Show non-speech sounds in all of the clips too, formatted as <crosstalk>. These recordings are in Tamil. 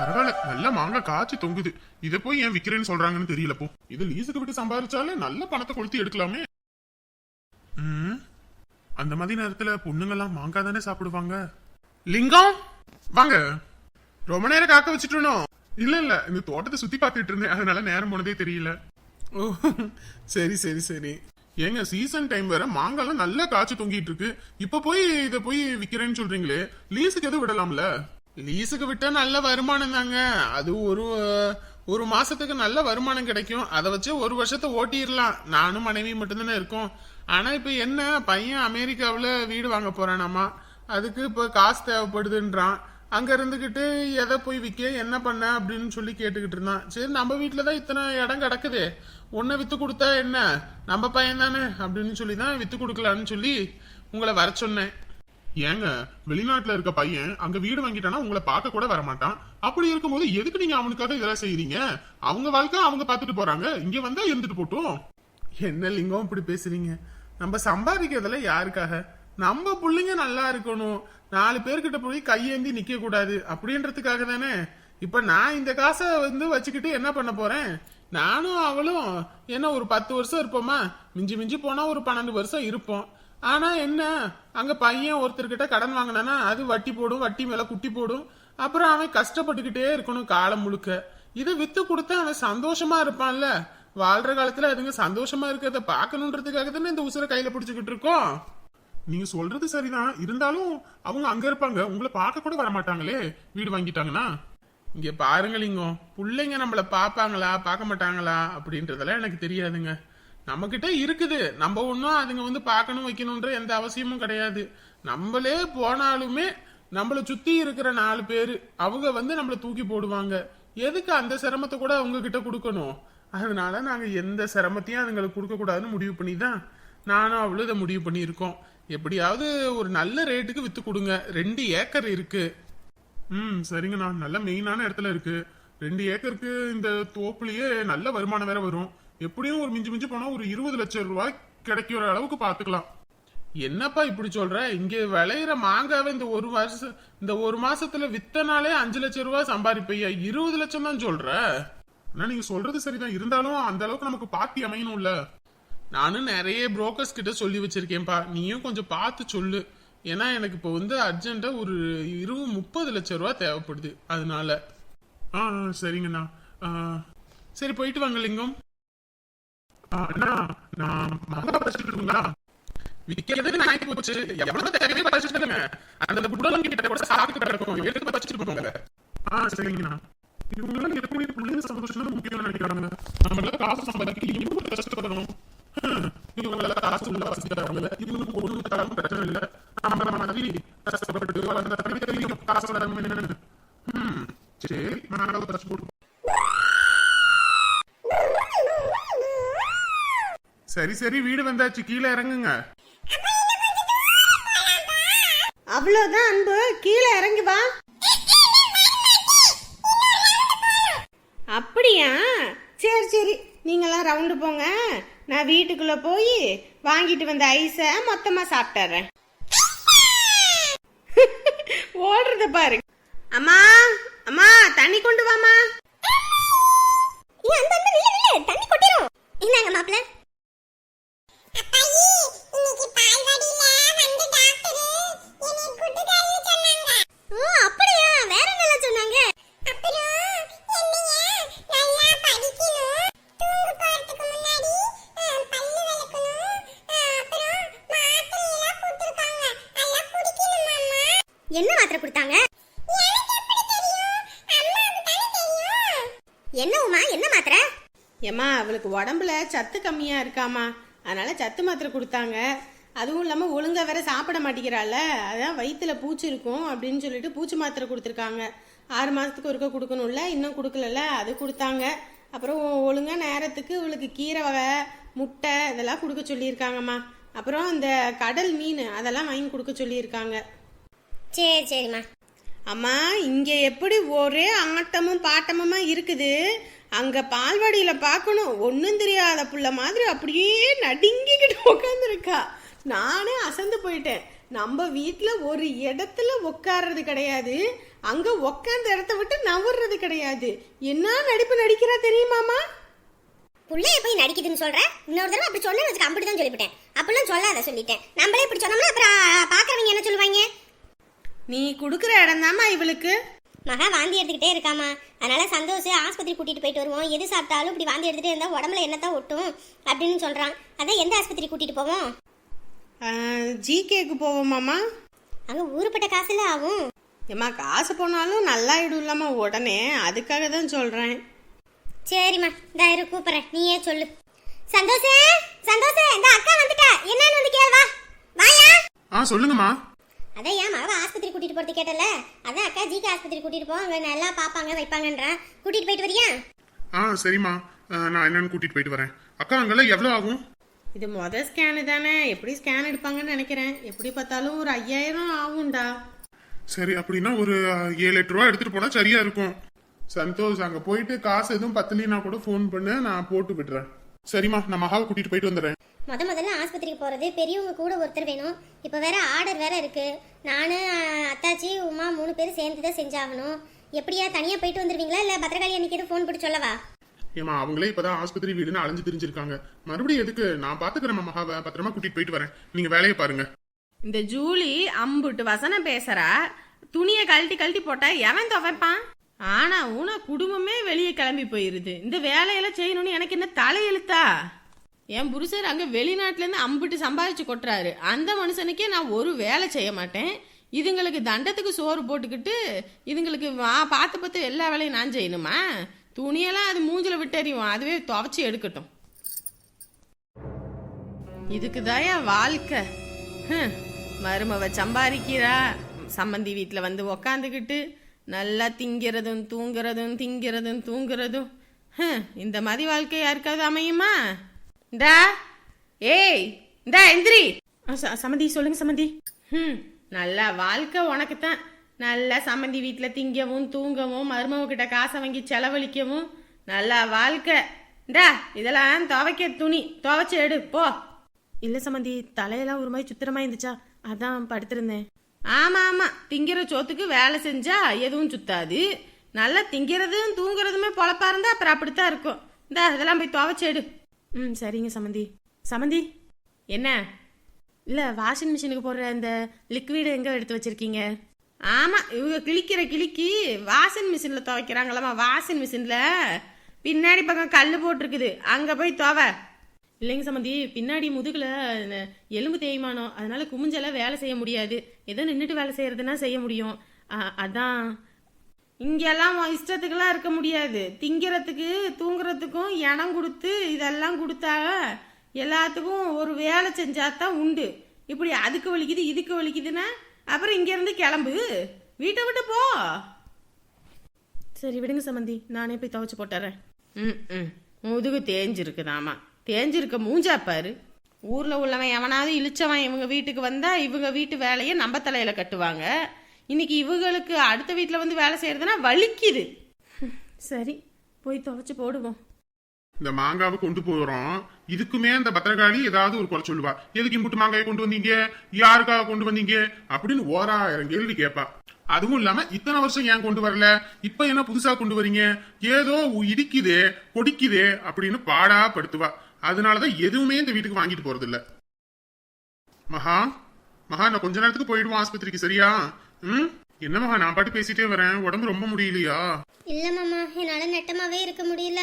பரவாயில்ல நல்ல மாங்காய் காய்ச்சி தொங்குது. இதை போய் ஏன் விக்கிறேன்னு சொல்றாங்கன்னு தெரியல போ. இது லீஸுக்கு விட்டு சம்பாதிச்சாலே நல்ல பணத்தை கொளுத்தி எடுக்கலாமே. ம், அந்த மாதிரி நேரத்துல பொண்ணுங்கெல்லாம் மாங்காய் தானே சாப்பிடுவாங்க? லிங்கம்! வாங்க. ரொம்ப நேரம் காக்க வச்சுட்டு இல்ல இல்ல இந்த தோட்டத்தை சுத்தி பார்த்துட்டு இருந்தேன். அதனால நேரம் போனதே தெரியல. ஓ சரி சரி சரி. ஏங்க சீசன் டைம் வேற மாங்காய்லாம் நல்லா காய்ச்சி தொங்கிட்டு இருக்கு. இப்ப போய் இதை போய் விக்கிறேன்னு சொல்றீங்களே. லீஸுக்கு எதுவும் விடலாம்ல? லீஸுக்கு விட்டா நல்ல வருமானம் தாங்க. அது ஒரு ஒரு மாசத்துக்கு நல்ல வருமானம் கிடைக்கும். அதை வச்சு ஒரு வருஷத்தை ஓட்டிடலாம். நானும் மனைவி மட்டும்தானே இருக்கோம். ஆனா இப்ப என்ன? பையன் அமெரிக்காவில் வீடு வாங்க போறானாமா? அதுக்கு இப்ப காசு தேவைப்படுதுன்றான். அங்க இருந்துகிட்டு எதை போய் விற்க என்ன பண்ண அப்படின்னு சொல்லி கேட்டுக்கிட்டு இருந்தான். சரி நம்ம வீட்டில் தான் இத்தனை இடம் கிடக்குது. ஒன்றை வித்து கொடுத்தா என்ன? நம்ம பையன் தானே அப்படின்னு சொல்லி தான் வித்து கொடுக்கலான்னு சொல்லி உங்களை வர சொன்னேன். ஏங்க வெளிநாட்டுல இருக்க பையன் அங்க வீடு வாங்கிட்டானா உங்களை பார்க்க கூட வரமாட்டான். அப்படி இருக்கும்போது எதுக்கு நீங்க அவனுக்காக இதெல்லாம் செய்யறீங்க அவங்க வாழ்க்கை அவங்க பார்த்துட்டு போறாங்க. இங்க வந்தா இருந்துட்டு போட்டும். என்ன லிங்கம் இப்படி பேசுறீங்க? நம்ம சம்பாதிக்கிறதுல யாருக்காக? நம்ம பிள்ளைங்க நல்லா இருக்கணும். நாலு பேர்கிட்ட போய் கையேந்தி நிக்க கூடாது அப்படின்றதுக்காக தானே? இப்ப நான் இந்த காசை வந்து வச்சுக்கிட்டு என்ன பண்ண போறேன்? நானும் அவளும் என்ன ஒரு பத்து வருஷம் இருப்போமா? மிஞ்சி மிஞ்சி போனா ஒரு பன்னெண்டு வருஷம் இருப்போம். ஆனா என்ன? அங்க பையன் ஒருத்தர்கிட்ட கடன் வாங்கினானா அது வட்டி போடும் வட்டி மேல குட்டி போடும். அப்புறம் அவன் கஷ்டப்பட்டுக்கிட்டே இருக்கணும் காலம் முழுக்க. இதை வித்து கொடுத்தா அவன் சந்தோஷமா இருப்பான்ல? வாழ்ற காலத்துல அதுங்க சந்தோஷமா இருக்கிறத பார்க்கணுன்றதுக்காக தானே இந்த உசுரை கையில பிடிச்சுக்கிட்டு இருக்கோம். நீங்க சொல்றது சரிதான். இருந்தாலும் அவங்க அங்க இருப்பாங்க. உங்களை பார்க்க கூட வர மாட்டாங்களே வீடு வாங்கிட்டாங்கன்னா. இங்க பாருங்க லிங்கம். பிள்ளைங்க நம்மள பாப்பாங்களா பார்க்க மாட்டாங்களா? அப்படின்றதெல்லாம் எனக்கு தெரியாதுங்க. நம்ம கிட்ட இருக்குது. நம்ம ஒன்றும் அதுங்க வந்து பார்க்கணும் வைக்கணுன்ற எந்த அவசியமும் கிடையாது. நம்மளே போனாலுமே நம்மள சுத்தி இருக்கிற நாலு பேர் அவங்க வந்து நம்மளை தூக்கி போடுவாங்க. எதுக்கு அந்த சிரமத்தை கூட அவங்க கிட்ட கொடுக்கணும்? அதனால நாங்கள் எந்த சிரமத்தையும் அதுங்களுக்கு கொடுக்கக்கூடாதுன்னு முடிவு பண்ணி தான் நானும் அவளும் இதை முடிவு பண்ணியிருக்கோம். எப்படியாவது ஒரு நல்ல ரேட்டுக்கு விற்று கொடுங்க. ரெண்டு ஏக்கர் இருக்கு. ம் சரிங்கண்ணா. நல்ல மெயினான இடத்துல இருக்கு. ரெண்டு ஏக்கருக்கு இந்த தோப்புலேயே நல்ல வருமானம் வேற வரும். எப்படியும் ஒரு மிஞ்சி மிஞ்சி போனா ஒரு இருபது லட்சம் ரூபாய் கிடைக்கிற அளவுக்கு பாத்துக்கலாம். என்னப்பா இப்படி சொல்ற? இங்க விளையிற மாங்காவை இந்த ஒரு வருஷம் இந்த ஒரு மாசத்துல வித்தனாலே அஞ்சு லட்சம் ரூபாய் சம்பாதிப்பையா? இருபது லட்சம் தான் சொல்ற. ஆனா நீங்க சொல்றது சரிதான். இருந்தாலும் அந்த அளவுக்கு நமக்கு பாத்தி அமையணும்ல. நானும் நிறைய புரோக்கர்ஸ் கிட்ட சொல்லி வச்சிருக்கேன்ப்பா. நீயும் கொஞ்சம் பார்த்து சொல்லு. ஏன்னா எனக்கு இப்போ வந்து அர்ஜென்ட்டா ஒரு இருபது முப்பது லட்சம் ரூபா தேவைப்படுது. அதனால. ஆ ஆ, சரிங்கண்ணா. ஆ, சரி போயிட்டு வாங்க லிங்கம். அண்ணா நான் மகா படிச்சுட்டு இருக்குங்களா விற்கிறதுக்கு நான் போச்சு? எவ்வளவு தேவையோ இருக்கேங்க அந்த புடலம் கிட்ட கூட சாப்பிட்டு கிடக்கும். எடுத்து படிச்சுட்டு போங்க ஆ சரிங்கண்ணா இவங்கெல்லாம் எப்படி பிள்ளைங்க சந்தோஷம் முக்கியம் நினைக்கிறாங்க. நம்மளால காசு சம்பாதிக்க இவங்க கஷ்டப்படணும் இவங்களால காசு உள்ள வசதிக்காரங்க இவங்களுக்கு ஒன்றும் தரவும் பிரச்சனை இல்லை. நம்ம மனைவி கஷ்டப்பட்டு வளர்ந்த தம்பி தெரியும் காசு வராம என்னன்னு சரி நான் கஷ்டம் போட்டு சரி சரி வீடு வந்தாச்சு. கீழே இறங்குங்க. அவ்வளோதான் அன்பு. கீழே இறங்கி வா. அப்படியா? சரி சரி. நீங்களாம் ரவுண்டு போங்க. நான் வீட்டுக்குள்ள போய் வாங்கிட்டு வந்த ஐஸை மொத்தமா சாப்பிட்டுறேன். <laughs> ஓடுறத பாரு. அம்மா அம்மா தண்ணி கொண்டு வாமா தண்ணி கொட்டிரும். என்னங்க மாப்ள அவளுக்கு உடம்புல சத்து கம்மியா இருக்காமா? அதனால சத்து மாத்திரை கொடுத்தாங்க. அதுவும் இல்லாமல் ஒழுங்கா வேற சாப்பிட மாட்டேங்கிறாள் அதான் வயிற்றுல பூச்சி இருக்கும் அப்படின்னு சொல்லிட்டு பூச்சி மாத்திரை கொடுத்துருக்காங்க. ஆறு மாதத்துக்கு ஒருக்க கொடுக்கணும்ல இன்னும் கொடுக்கலல்ல அது கொடுத்தாங்க. அப்புறம் ஒழுங்கா நேரத்துக்கு இவளுக்கு கீரை வகை முட்டை இதெல்லாம் கொடுக்க சொல்லியிருக்காங்கம்மா. அப்புறம் இந்த கடல் மீன் அதெல்லாம் வாங்கி கொடுக்க சொல்லியிருக்காங்க. சரி சரிம்மா. அம்மா இங்க எப்படி ஒரே ஆட்டமும் பாட்டமுமா இருக்குது? அங்க பால்வாடியில பார்க்கணும். ஒன்றும் தெரியாத புள்ள மாதிரி அப்படியே நடுங்கிக்கிட்டு உட்காந்துருக்கா நானே அசந்து போயிட்டேன். நம்ம வீட்ல ஒரு இடத்துல உட்கார்றது கிடையாது. அங்க உட்கார்ந்த இடத்த விட்டு நவர்றது கிடையாது. என்ன நடிப்பு நடிக்கிறா தெரியுமாமா? புள்ளைய போய் நடிக்குதுன்னு சொல்ற? இன்னொரு தடவை அப்படி சொன்னேன்னு வச்சுக்க அப்படி தான் சொல்லிவிட்டேன். அப்படிலாம் சொல்லாத சொல்லிட்டேன். நம்மளே இப்படி சொன்னோம்னா அப்புறம் பாக்குறவங்க என்ன சொல்லுவாங்க? நீ கொடுக்குற இடம்தாம்மா இவளுக்கு. மகா வாந்தி எடுத்துக்கிட்டே இருக்காமா அதனால சந்தோஷ் ஆஸ்பத்திரி கூட்டிட்டு போயிட்டு வருவோம். எது சாப்பிட்டாலும் இப்படி வாந்தி எடுத்துட்டே இருந்தா உடம்புல என்னத்தான் ஒட்டும் அப்படின்னு சொல்றான். அதான் எந்த ஆஸ்பத்திரி கூட்டிட்டு போவோம்? ஜிகேக்கு போவோமாமா அங்க ஊருப்பட்ட காசுல ஆகும். ஏம்மா காசு போனாலும் நல்லா இல்லாம உடனே. அதுக்காக தான் சொல்றேன். சரிம்மா இரு கூப்பிடுறேன். நீயே சொல்லு. சந்தோஷே சந்தோஷே இந்த அக்கா வந்துட்டா. என்னன்னு வந்து கேள் வா. வாயா. ஆ சொல்லுங்கம்மா. அதான் ஏன் மகவ ஆஸ்பத்திரி கூட்டிட்டு போறது கேட்டல? அதான் அக்கா ஜிக்கு ஆஸ்பத்திரி கூட்டிட்டு போ அங்க நல்லா பாப்பாங்க வைப்பாங்கன்ற. கூட்டிட்டு போயிட்டு வரியா? ஆ சரிம்மா. நான் என்னன்னு கூட்டிட்டு போயிட்டு வரேன். அக்கா அங்கெல்லாம் எவ்வளவு ஆகும்? இது மொதல் ஸ்கேனு தானே. எப்படி ஸ்கேன் எடுப்பாங்கன்னு நினைக்கிறேன். எப்படி பார்த்தாலும் ஒரு ஐயாயிரம் ஆகும்டா. சரி அப்படின்னா ஒரு ஏழு எட்டு ரூபா எடுத்துட்டு போனா சரியா இருக்கும். சந்தோஷ் அங்க போயிட்டு காசு எதுவும் பத்தலைனா கூட ஃபோன் பண்ணு. நான் போட்டு விடுறேன் சரிம்மா நான் மகாவை கூட்டிட்டு போயிட்டு வந்துடுறேன். முத முதல்ல ஆஸ்பத்திரிக்கு போறது பெரியவங்க கூட ஒருத்தர் வேணும். இப்போ வேற ஆர்டர் வேற இருக்கு. நானு அத்தாச்சி உமா மூணு பேரும் சேர்ந்து தான் செஞ்சாகணும். எப்படியா தனியா போயிட்டு வந்துருவீங்களா? இல்ல பத்திரகாளி அன்னைக்கு எதுவும் ஃபோன் போட்டு சொல்லவா? ஏமா அவங்களே இப்பதான் ஆஸ்பத்திரி வீடுன்னு அலைஞ்சு தெரிஞ்சிருக்காங்க. மறுபடியும் எதுக்கு? நான் பாத்துக்கிறேன் மகாவை. பத்திரமா கூட்டிட்டு போயிட்டு வரேன். நீங்க வேலையை பாருங்க. இந்த ஜூலி அம்புட்டு வசனம் பேசுறா. துணியை கழட்டி கழட்டி போட்டா எவன் துவைப்பான்? ஆனா உன குடும்பமே வெளியே கிளம்பி போயிருது. இந்த வேலையெல்லாம் செய்யணும்னு எனக்கு என்ன தலையெழுத்தா என் புருஷர் அங்க வெளிநாட்டுல இருந்து சம்பாதிச்சு கொட்டுறாரு. அந்த மனுஷனுக்கே நான் ஒரு வேலை செய்ய மாட்டேன். இதுங்களுக்கு தண்டத்துக்கு சோறு போட்டுக்கிட்டு இதுங்களுக்கு வா பார்த்து பார்த்து எல்லா வேலையும் நான் செய்யணுமா? துணியெல்லாம் அது மூஞ்சில விட்டறியும். அதுவே துவைச்சி எடுக்கட்டும். இதுக்கு தான் என் வாழ்க்கை. மருமவ சம்பாதிக்கிறா. சம்மந்தி வீட்டில் வந்து உக்காந்துக்கிட்டு நல்லா திங்கிறதும் தூங்குறதும் திங்கிறதும் தூங்குறதும். இந்த மாதிரி வாழ்க்கை யாருக்காவது அமையுமா? இந்தா ஏய் இந்தா எந்திரி. சமந்தி சொல்லுங்க சம்மந்தி ம் நல்லா வாழ்க்கை உனக்கு தான் நல்லா சம்மந்தி வீட்டில் திங்கவும் தூங்கவும் மருமவ கிட்ட காசை வாங்கி செலவழிக்கவும். நல்லா வாழ்க்கை. இந்தா இதெல்லாம் துவைக்க துணி. துவைச்சு எடு போ. இல்லை சமந்தி தலையெல்லாம் ஒரு மாதிரி சுத்திரமா இருந்துச்சா? அதான் படுத்திருந்தேன். ஆமா ஆமா. திங்கிற சோத்துக்கு வேலை செஞ்சா எதுவும் சுத்தாது. நல்லா திங்கிறதும் தூங்குறதுமே பொழப்பா இருந்தா அப்புறம் அப்படித்தான் இருக்கும். இந்தா இதெல்லாம் போய் துவைச்சு எடு. ம் சரிங்க சம்மந்தி சம்மந்தி என்ன? இல்ல வாஷிங் மிஷினுக்கு போடுற இந்த லிக்விட் எங்க எடுத்து வச்சிருக்கீங்க? ஆமா இவங்க கிழிக்கிற கிளிக்கி வாஷிங் மிஷின்ல துவைக்கிறாங்களாமா வாஷிங் மிஷின்ல. பின்னாடி பக்கம் கல் போட்டிருக்குது. அங்க போய் துவை. இல்லைங்க சம்மந்தி பின்னாடி முதுகுல எலும்பு தேய்மானம் அதனால குமிஞ்செல்லாம் வேலை செய்ய முடியாது. ஏதோ நின்றுட்டு வேலை செய்யறதுன்னா செய்ய முடியும். அதான். இங்கெல்லாம் இஷ்டத்துக்கெல்லாம் இருக்க முடியாது. திங்கிறதுக்கு தூங்குறதுக்கும் இனம் கொடுத்து இதெல்லாம் கொடுத்தா எல்லாத்துக்கும் ஒரு வேலை செஞ்சாதான் உண்டு. இப்படி அதுக்கு வலிக்குது இதுக்கு வலிக்குதுன்னா அப்புறம் இங்கேருந்து கிளம்பு. வீட்டை விட்டு போ. சரி விடுங்க சம்மந்தி நானே போய் துவைச்சு போட்டுறேன். ம் ம். முதுகு தேஞ்சிருக்குதாமா தேஞ்சிருக்க மூஞ்சா பாரு. ஊர்ல உள்ளவன் எவனாவது இழிச்சவன் இவங்க வீட்டுக்கு வந்தா இவங்க வீட்டு வேலையை நம்ம தலையில கட்டுவாங்க. இன்னைக்கு இவங்களுக்கு அடுத்த வீட்டில் வந்து வேலை செய்யறதுன்னா வலிக்குது. சரி போய் துவைச்சு போடுவோம். இந்த மாங்காவை கொண்டு போறோம். இதுக்குமே அந்த பத்திரகாளி ஏதாவது ஒரு குறை சொல்லுவா. எதுக்கு இம்புட்டு மாங்காயை கொண்டு வந்தீங்க? யாருக்காக கொண்டு வந்தீங்க? அப்படின்னு ஓராயிரம் கேள்வி கேட்பா அதுவும் இல்லாம இத்தனை வருஷம் ஏன் கொண்டு வரல? இப்ப என்ன புதுசா கொண்டு வரீங்க? ஏதோ இடிக்குதே கொடிக்குதே அப்படின்னு பாடா படுத்துவா. அதனாலதான் எதுவுமே இந்த வீட்டுக்கு வாங்கிட்டு போறது இல்ல மகா மகா நான் கொஞ்ச நேரத்துக்கு போயிடுவோம் ஆஸ்பத்திரிக்கு சரியா? ம்? என்ன மகா நான் பாட்டு பேசிட்டே வரேன். உடம்பு ரொம்ப முடியலையா? இல்ல மாமா என்னால நெட்டமாவே இருக்க முடியல.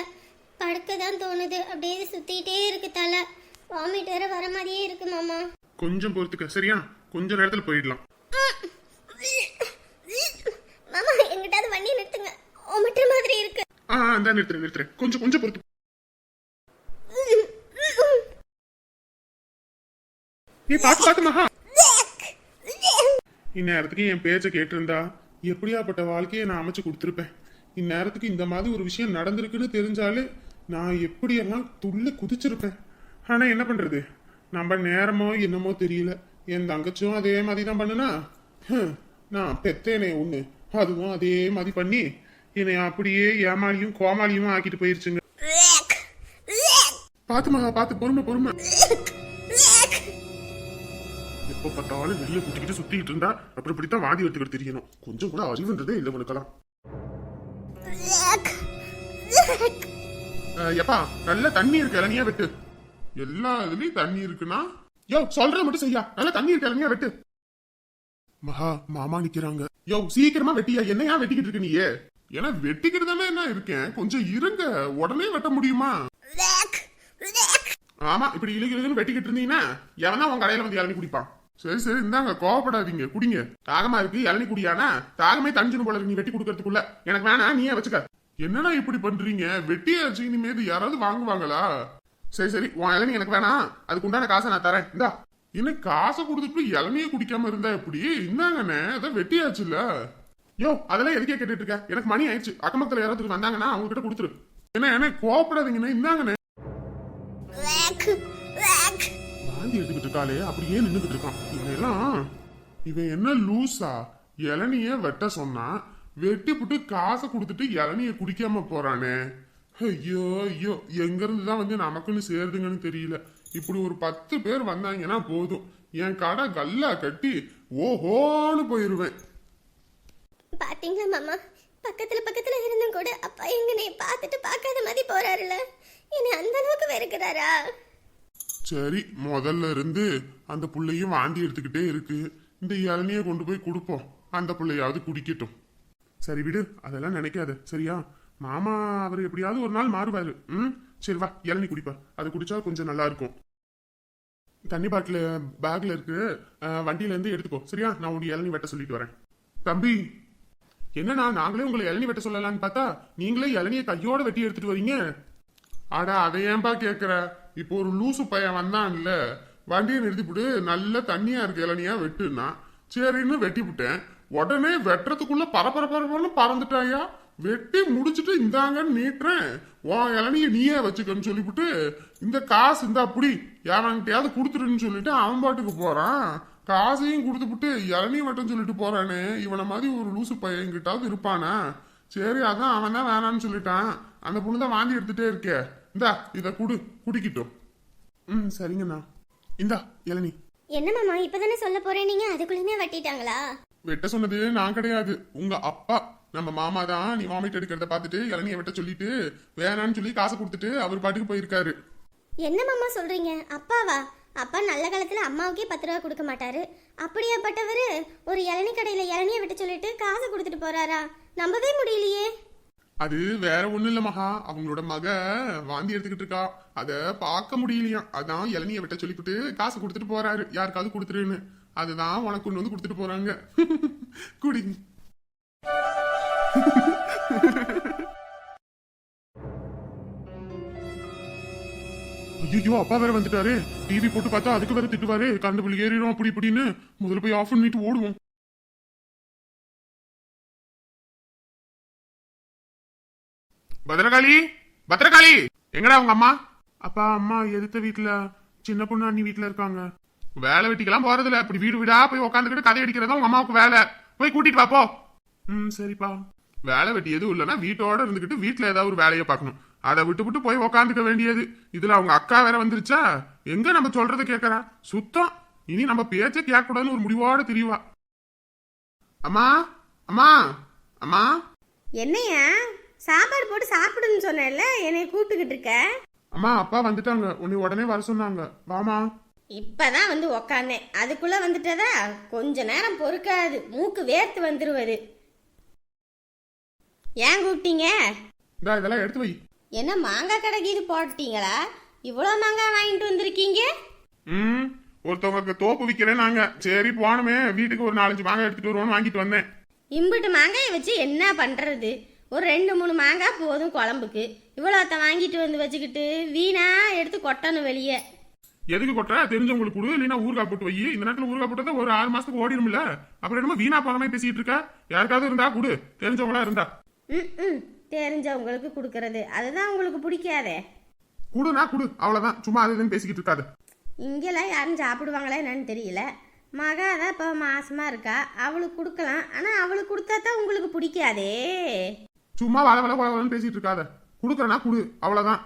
படுக்க தான் தோணுது. அப்படியே சுத்திட்டே இருக்கு தலை. வாமிட் வேற வர மாதிரியே இருக்கு மாமா. கொஞ்சம் பொறுத்துக்க சரியா? கொஞ்ச நேரத்துல போயிடலாம். மாமா எங்கிட்டாவது வண்டி நிறுத்துங்க. உமட்டுற மாதிரி இருக்கு. ஆ இந்தா நிறுத்துறேன் நிறுத்துறேன். கொஞ்சம் கொஞ்சம் பொறுத்து நீ பாத்து பாத்து மகா. இந்நேரத்துக்கு என் பேச்ச கேட்டிருந்தா எப்படியாப்பட்ட வாழ்க்கையை நான் அமைச்சு கொடுத்துருப்பேன்? இந்நேரத்துக்கு இந்த மாதிரி ஒரு விஷயம் நடந்திருக்குன்னு தெரிஞ்சாலே நான் எப்படியெல்லாம் துள்ளி குதிச்சிருப்பேன்? ஆனா என்ன பண்றது? நம்ம நேரமோ என்னமோ தெரியல. என் தங்கச்சும் அதே மாதிரி தான் பண்ணுனா? நான் பெத்தேனே ஒண்ணு. அதுவும் அதே மாதிரி பண்ணி என்னை அப்படியே ஏமாளியும் கோமாளியுமா ஆக்கிட்டு போயிருச்சுங்க. பாத்து மகா பாத்து பொறுமை பொறுமை. எப்ப பார்த்தாலும் வெளியே கூட்டிக்கிட்டு சுத்திட்டு இருந்தா அப்புறம் இப்படித்தான் வாதி எடுத்துக்கிட்டு தெரியணும் கொஞ்சம் கூட அறிவுன்றதே இல்லை உனக்கெல்லாம் அஹ், எப்பா நல்ல தண்ணி இருக்கு இளநியா வெட்டு. எல்லா இதுலயும் தண்ணி இருக்குன்னா? யோ சொல்ற மட்டும் செய்யா. நல்ல தண்ணி இருக்கு இளநியா வெட்டு. மகா மாமா நிக்கிறாங்க. யோ சீக்கிரமா வெட்டியா. என்னையா வெட்டிக்கிட்டு இருக்க நீயே? ஏன்னா வெட்டிக்கிட்டு தானே என்ன இருக்கேன்? கொஞ்சம் இருங்க. உடனே வெட்ட முடியுமா? ஆமா இப்படி இழுகு இழுகுன்னு வெட்டிக்கிட்டு இருந்தீங்கன்னா எவனா உன் கடையில வந்து இளநி குடிப்பான்? சரி சரி இந்தாங்க கோவப்படாதீங்க. குடிங்க. தாகமா இருக்கு இளநி குடியானா? தாகமே தஞ்சுன்னு போல இருக்கு நீ வெட்டி கொடுக்கறதுக்குள்ள. எனக்கு வேணாம் நீயே வச்சுக்க. என்னடா இப்படி பண்றீங்க? வெட்டியாச்சு இனிமேது யாராவது வாங்குவாங்களா? சரி சரி உன் இளநி எனக்கு வேணாம் அதுக்கு உண்டான காசை நான் தரேன். இந்தா. இன்னும் காசை கொடுத்துட்டு இளநியை குடிக்காம இருந்தா எப்படி? இந்தாங்கண்ணே அதான் வெட்டியாச்சுல்ல. யோ அதெல்லாம் எதுக்கே கேட்டுட்டு இருக்க? எனக்கு மணி ஆயிடுச்சு. அக்கமத்துல யாராவது வந்தாங்கன்னா அவங்க கிட்ட கொடுத்துரு. என்ன என்ன கோவப்படாதீங்கண்ணே. இந்தாங்கண்ணே. இருக்காளே அப்படியே நின்றுக்கிட்டு இருக்கான். இவன் எல்லாம் இவன் என்ன லூஸா இளநிய வெட்ட சொன்னான் வெட்டி புட்டு காசை கொடுத்துட்டு இளநிய குடிக்காம போறானே. ஐயோ ஐயோ எங்கேருந்து தான் வந்து நமக்குன்னு சேருதுங்கன்னு தெரியல. இப்படி ஒரு பத்து பேர் வந்தாங்கன்னா போதும். என் கடை கல்லா கட்டி ஓஹோன்னு போயிருவேன். பாத்தீங்களா மாமா? பக்கத்துல பக்கத்துல இருந்தும் கூட அப்பா எங்கனே பார்த்துட்டு பார்க்காத மாதிரி போறாருல. என்னை அந்த அளவுக்கு வெறுக்கிறாரா? சரி முதல்ல இருந்து அந்த புள்ளையும் வாந்தி எடுத்துக்கிட்டே இருக்கு. இந்த இளநியை கொண்டு போய் கொடுப்போம். அந்த பிள்ளையாவது குடிக்கட்டும். சரி விடு அதெல்லாம் நினைக்காத சரியா? மாமா அவர் எப்படியாவது ஒரு நாள் மாறுவாரு. ம்? சரி வா இளநி குடிப்பா. அது குடிச்சா கொஞ்சம் நல்லா இருக்கும். தண்ணி பாட்டில் பேக்ல இருக்கு. அஹ், வண்டியில இருந்து எடுத்துக்கோ சரியா? நான் உங்க இளநி வெட்ட சொல்லிட்டு வரேன். தம்பி என்னண்ணா நாங்களே உங்களை இளநி வெட்ட சொல்லலான்னு பார்த்தா நீங்களே இளநியை கையோட வெட்டி எடுத்துட்டு வரீங்க? ஆடா அதை ஏன்பா கேட்குற இப்போ ஒரு லூசு பையன் வந்தான்ல வண்டியை நிறுத்திவிட்டு நல்ல தண்ணியா இருக்கு இளநியா வெட்டுனா சரின்னு வெட்டி விட்டேன் உடனே வெட்டுறதுக்குள்ள பரபர பரபரன்னு பறந்துட்டாயா? வெட்டி முடிச்சுட்டு இந்தாங்கன்னு நீட்டுறேன். உன் இளநிய நீயே வச்சுக்கன்னு சொல்லிவிட்டு இந்த காசு இந்த அப்படி யாராங்கிட்டையாவது கொடுத்துருன்னு சொல்லிட்டு அவன் பாட்டுக்கு போறான். காசையும் கொடுத்துப்புட்டு இளநீ வட்டம் சொல்லிட்டு போறானே இவனை மாதிரி ஒரு லூசு பையன் எங்கிட்டாவது இருப்பானா? சரி அதான் அவன் தான் வேணான்னு சொல்லிட்டான். அந்த பொண்ணு தான் வாந்தி எடுத்துட்டே இருக்கே. இந்தா இத குடு குடிக்கிட்டோம் ம் சரிங்கண்ணா இந்தா இளநீ. என்ன மாமா இப்பதானே சொல்ல போறேன். நீங்க அதுக்குள்ளயுமே வெட்டிட்டாங்களா? வெட்ட சொன்னது நான் கிடையாது. உங்க அப்பா நம்ம மாமா தான் நீ வாமிட் எடுக்கிறத பார்த்துட்டு இளநியை வெட்ட சொல்லிட்டு வேணான்னு சொல்லி காசை கொடுத்துட்டு அவர் பாட்டுக்கு போயிருக்காரு. என்ன மாமா சொல்றீங்க? அப்பாவா? அப்பா நல்ல காலத்துல அம்மாவுக்கே பத்து ரூபா கொடுக்க மாட்டாரு. அப்படியாப்பட்டவர் ஒரு இளநீ கடையில இளநியை விட்டு சொல்லிட்டு காசு கொடுத்துட்டு போறாரா? நம்பவே முடியலையே. அது வேற ஒண்ணும் இல்ல மகா. அவங்களோட மக வாந்தி எடுத்துக்கிட்டு இருக்கா. அத பார்க்க முடியலையாம். அதான் இளநிய விட்ட சொல்லிவிட்டு காசு கொடுத்துட்டு போறாரு. யாருக்காவது கொடுத்துருன்னு. அதுதான் உனக்கு கொண்டு வந்து கொடுத்துட்டு போறாங்க. <laughs> குடி. ஐயோ அப்பா வேற வந்துட்டாரு. டிவி போட்டு பார்த்தா அதுக்கு வேற திட்டுவாரு. கரண்ட் பில் ஏறிடும் அப்படி இப்படின்னு. முதல்ல போய் ஆஃப் பண்ணிட்டு ஓடுவோம். பத்ரகாளி பத்ரகாளி எங்கடா உங்க அம்மா? அப்பா அம்மா எதிர்த்த வீட்டுல சின்ன பொண்ணு அண்ணி வீட்டுல இருக்காங்க. வேலை வெட்டிக்கலாம் போறதில்ல. இப்படி வீடு வீடா போய் உட்காந்துக்கிட்டு கதை அடிக்கிறதா உங்க அம்மாவுக்கு வேலை. போய் கூட்டிட்டு வா போ. ம் சரிப்பா. வேலை வெட்டி எதுவும் இல்லைன்னா வீட்டோட இருந்துகிட்டு வீட்டுல ஏதாவது ஒரு வேலையை பார்க்கணும். அதை விட்டு விட்டு போய் உக்காந்துக்க வேண்டியது. இதுல அவங்க அக்கா வேற வந்துருச்சா? எங்க நம்ம சொல்றத கேக்குறா? சுத்தம். இனி நம்ம பேச்ச கேட்க கூடாதுன்னு ஒரு முடிவோட தெரியவா அம்மா? அம்மா? அம்மா? என்னையா? சாப்பாடு போட்டு சாப்பிடுன்னு சொன்னேன்ல என்னை கூப்பிட்டுக்கிட்டு இருக்க? அம்மா அப்பா வந்துட்டாங்க. உன்னை உடனே வர சொன்னாங்க. வாமா. இப்பதான் வந்து உக்காந்தேன். அதுக்குள்ள வந்துட்டதா? கொஞ்ச நேரம் பொறுக்காது. மூக்கு வேர்த்து வந்துருவது. ஏன் கூப்பிட்டீங்க? இந்தா இதெல்லாம் எடுத்து வை. என்ன மாங்காய் கடைக்கு இது போட்டீங்களா இவ்வளோ மாங்காய் வாங்கிட்டு வந்திருக்கீங்க? ம் ஒருத்தவங்களுக்கு தோப்பு விற்கிறேன் நாங்க சரி போனமே வீட்டுக்கு ஒரு நாலஞ்சு மாங்காய் எடுத்துட்டு வருவோம்னு வாங்கிட்டு வந்தேன். இம்பிட்டு மாங்காயை வச்சு என்ன பண்றது? ஒரு ரெண்டு மூணு மாங்காய் போதும் குழம்புக்கு. இவ்வளோத்த வாங்கிட்டு வந்து வச்சுக்கிட்டு வீணா எடுத்து கொட்டணும் வெளியே. எதுக்கு கொட்ட? தெரிஞ்சவங்களுக்கு கொடு இல்லைன்னா ஊறுகாய் போட்டு வை. இந்த நேரத்தில் ஊறுகாய் போட்டா ஒரு ஆறு மாசத்துக்கு ஓடிடும்ல. அப்புறம் என்னமோ வீணா போன மாதிரி பேசிட்டு இருக்க? யாருக்காவது இருந்தா கொடு. தெரிஞ்சவங்களா இருந்தா. ம் தெரிஞ்சவங்களுக்கு கொடுக்கறது. அதுதான் உங்களுக்கு பிடிக்காதே. குடுனா குடு. அவ்வளவுதான். சும்மா அது இதுன்னு பேசிக்கிட்டு இருக்காது. இங்கெல்லாம் யாரும் சாப்பிடுவாங்களா என்னன்னு தெரியல. மகா தான் இப்போ மாசமா இருக்கா. அவளுக்கு கொடுக்கலாம். ஆனால் அவளுக்கு கொடுத்தா தான் உங்களுக்கு பிடிக்காதே. சும்மா வள வள வளன்னு பேசிட்டு இருக்காத. குடுக்கறனா குடு அவ்வளவுதான்.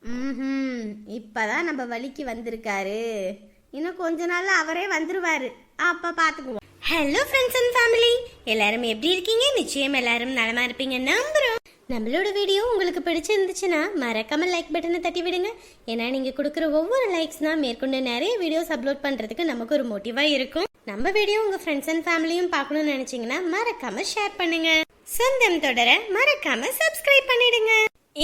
ம் இப்பதான் நம்ம வழிக்கு வந்திருக்காரு. இன்னும் கொஞ்ச நாள்ல அவரே வந்துருவாரு. அப்ப பாத்துக்குவோம். ஹலோ ஃப்ரெண்ட்ஸ் அண்ட் ஃபேமிலி எல்லாரும் எப்படி இருக்கீங்க? நிச்சயம் எல்லாரும் நலமா இருப்பீங்க. நம்புறோம். நம்மளோட வீடியோ உங்களுக்கு பிடிச்சிருந்துச்சுன்னா மறக்காமல் லைக் பட்டனை தட்டி விடுங்க. ஏன்னா நீங்கள் கொடுக்குற ஒவ்வொரு லைக்ஸ் தான் மேற்கொண்டு நிறைய வீடியோஸ் அப்லோட் பண்ணுறதுக்கு நமக்கு ஒரு மோட்டிவாக இருக்கும். நம்ம வீடியோ உங்கள் ஃப்ரெண்ட்ஸ் அண்ட் ஃபேமிலியும் பார்க்கணும்னு நினச்சிங்கன்னா மறக்காமல் ஷேர் பண்ணுங்க. சொந்தம் தொடர மறக்காமல் சப்ஸ்கிரைப் பண்ணிடுங்க.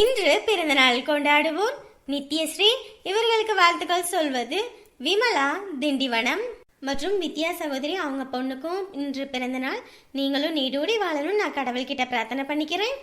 இன்று பிறந்தநாள் கொண்டாடுவோர் நித்யஸ்ரீ. இவர்களுக்கு வாழ்த்துக்கள் சொல்வது விமலா திண்டிவனம். மற்றும் வித்யா சகோதரி அவங்க பொண்ணுக்கும் இன்று பிறந்தநாள். நீங்களும் நீடோடி வாழணும் நான் கடவுள்கிட்ட பிரார்த்தனை பண்ணிக்கிறேன்.